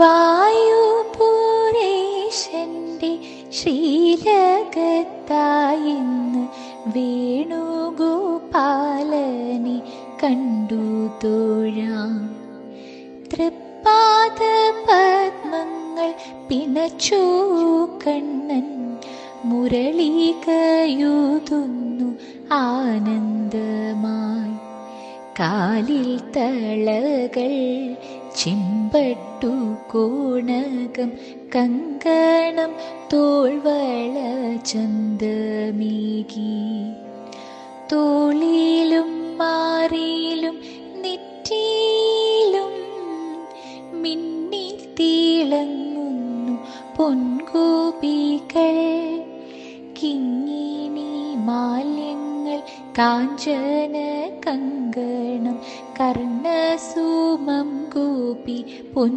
വായുപുരേശന്റെ ശ്രീലകത്തായിന്ന് വേണുഗോപാലനെ കണ്ടു തോഴാം. തൃപ്പാദ പത്മങ്ങൾ പിണച്ചു കണ്ണൻ മുരളികയുതുന്നു ആനന്ദമായി. കാലിൽ തളകൾ ചിമ്പട്ടു കോണകം കങ്കണം തോൾവള ചന്തമേകി തോളിലും മാറിയിലും നെറ്റിയിലും മിന്നി തിളങ്ങുന്നു പൊൻകൂപികൾ. കിങ്ങിണി മാലിന്യങ്ങൾ കാഞ്ചന കങ്കണം കർണസൂമം பொன்கோபி பொன்